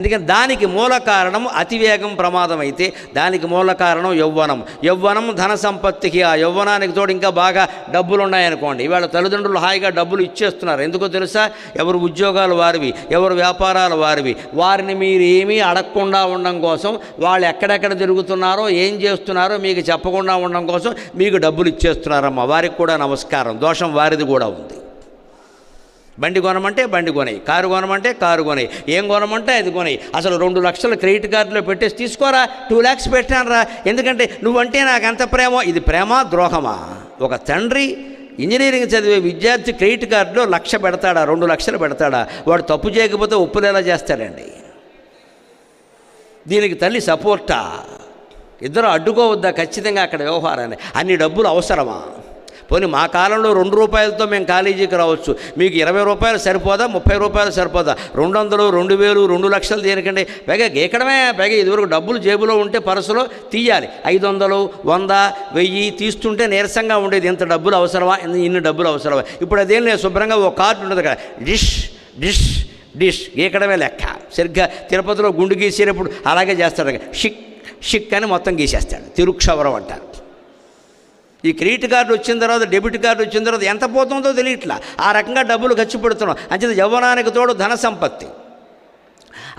అందుకని దానికి మూల కారణం అతివేగం ప్రమాదం అయితే దానికి మూల కారణం యవ్వనం యవ్వనం ధన సంపత్తికి ఆ యవ్వనానికి తోడు ఇంకా బాగా డబ్బులు ఉన్నాయనుకోండి ఇవాళ తల్లిదండ్రులు హాయిగా డబ్బులు ఇచ్చేస్తున్నారు. ఎందుకో తెలుసా? ఎవరు ఉద్యోగాలు వారివి ఎవరు వ్యాపారాలు వారివి వారిని మీరు ఏమీ అడగకుండా ఉండడం కోసం వాళ్ళు ఎక్కడెక్కడ తిరుగుతున్నారో ఏం చేస్తున్నారో మీకు చెప్పకుండా ఉండడం కోసం మీకు డబ్బులు ఇచ్చేస్తున్నారమ్మా. వారికి కూడా నమస్కారం. దోషం వారిది కూడా ఉంది. బండి కొనమంటే బండి కొనాయి కారు కొనమంటే కారు కొనాయి. ఏం కొనమంటే అది కొనాయి. అసలు రెండు లక్షలు క్రెడిట్ కార్డులో పెట్టేసి తీసుకోరా? టూ ల్యాక్స్ పెట్టానురా. ఎందుకంటే నువ్వంటే నాకు ఎంత ప్రేమ? ఇది ప్రేమ ద్రోహమా? ఒక తండ్రి ఇంజనీరింగ్ చదివే విద్యార్థి క్రెడిట్ కార్డులో లక్ష పెడతాడా? రెండు లక్షలు పెడతాడా? వాడు తప్పు చేయకపోతే ఒప్పులేలా చేస్తాడండి? దీనికి తల్లి సపోర్టా? ఇద్దరు అడ్డుకోవద్దా? ఖచ్చితంగా అక్కడ వ్యవహారాన్ని. అన్ని డబ్బులు అవసరమా? పోనీ మా కాలంలో రెండు రూపాయలతో మేము కాలేజీకి రావచ్చు. మీకు ఇరవై రూపాయలు సరిపోదా ముప్పై రూపాయలు సరిపోదా? రెండు వందలు రెండు వేలు రెండు లక్షలు దేనికండి? పైగా గీకడమే పైగా ఇదివరకు డబ్బులు జేబులో ఉంటే పర్సులో తీయాలి. ఐదు వందలు వంద వెయ్యి తీస్తుంటే నీరసంగా ఉండేది. ఇంత డబ్బులు అవసరమా? ఇన్ని- డబ్బులు అవసరమా? ఇప్పుడు అదేం లేదు శుభ్రంగా ఒక కార్డు ఉండదు కదా. డిష్ డిష్ డిష్ గీకడమే లెక్క. సరిగ్గా తిరుపతిలో గుండు గీసేటప్పుడు అలాగే చేస్తాడు. షిక్ షిక్ అని మొత్తం గీసేస్తాడు. తిరుక్షవరం అంటారు. ఈ క్రెడిట్ కార్డు వచ్చిన తర్వాత డెబిట్ కార్డు వచ్చిన తర్వాత ఎంత పోతుందో తెలియట్లా. ఆ రకంగా డబ్బులు ఖర్చు పెడుతున్నాం. అంచేత యవ్వనానికి తోడు ధన సంపత్తి.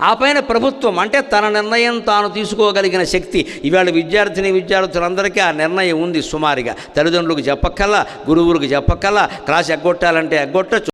ఆ పైన ప్రభుత్వం అంటే తన నిర్ణయం తాను తీసుకోగలిగిన శక్తి. ఇవాళ విద్యార్థిని విద్యార్థులందరికీ ఆ నిర్ణయం ఉంది సుమారుగా. తల్లిదండ్రులకు చెప్పక్కల్లా గురువులకు చెప్పక్కల్లా క్లాస్ ఎగ్గొట్టాలంటే ఎగ్గొట్టచ్చు.